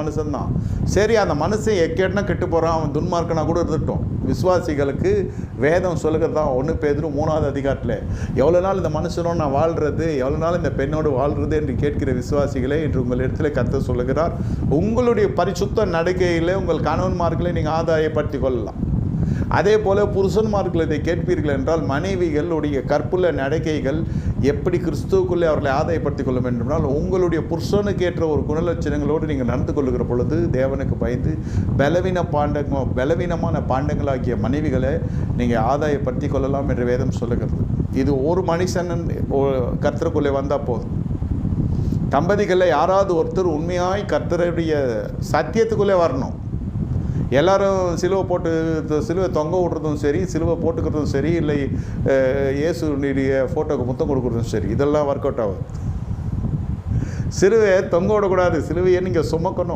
மனுஷன்தான். சரி அந்த மனுஷன் எக்கேட்னா கெட்டு போகிறான் அவன் துன்மார்க்கனா கூட இருந்துட்டோம். விசுவாசிகளுக்கு வேதம் சொல்லுகிறது தான். ஒன்று பேதரும் மூணாவது அதிகாரத்தில் எவ்வளோ நாள் இந்த மனுஷனோடு நான் வாழ்கிறது எவ்வளோ நாள் இந்த பெண்ணோடு வாழ்கிறது என்று கேட்கிற விசுவாசிகளே இன்று உங்கள் இடத்துல கத்த சொல்லுகிறார். உங்களுடைய பரிசுத்த நடக்கையில் உங்கள் கணவன்மார்களை நீங்கள் ஆதாயப்படுத்தி கொள்ளலாம். அதே போல புருஷன்மார்கள் இதை கேட்பீர்கள் என்றால் மனைவிகளுடைய கற்புள்ள நடக்கைகள் எப்படி கிறிஸ்துவுக்குள்ளே அவர்களை ஆதாயப்படுத்திக் கொள்ள வேண்டுமென்றால் உங்களுடைய புருஷனுக்கு ஏற்ற ஒரு குணலட்சணங்களோடு நீங்கள் நடந்து கொள்ளுகிற பொழுது தேவனுக்கு பயந்து பலவீன பாண்டங்க பலவீனமான பாண்டங்களாகிய மனைவிகளை நீங்கள் ஆதாயப்படுத்திக் கொள்ளலாம் என்று வேதம் சொல்லுகிறது. இது ஒரு மனுஷன் கர்த்தருக்குள்ளே வந்தால் போதும். தம்பதிகளில் யாராவது ஒருத்தர் உண்மையாய் கர்த்தருடைய சத்தியத்துக்குள்ளே வரணும். எல்லாரும் சிலுவை போட்டு சிலுவை தொங்க விடுறதும் சரி சிலுவை போட்டுக்கிறதும் சரி இல்லை இயேசுடைய இயேசுனுடைய ஃபோட்டோக்கு முத்தம் கொடுக்குறதும் சரி இதெல்லாம் ஒர்க் அவுட் ஆகும் சிலுவை தொங்க விடக்கூடாது. சிலுவையை நீங்கள் சுமக்கணும்.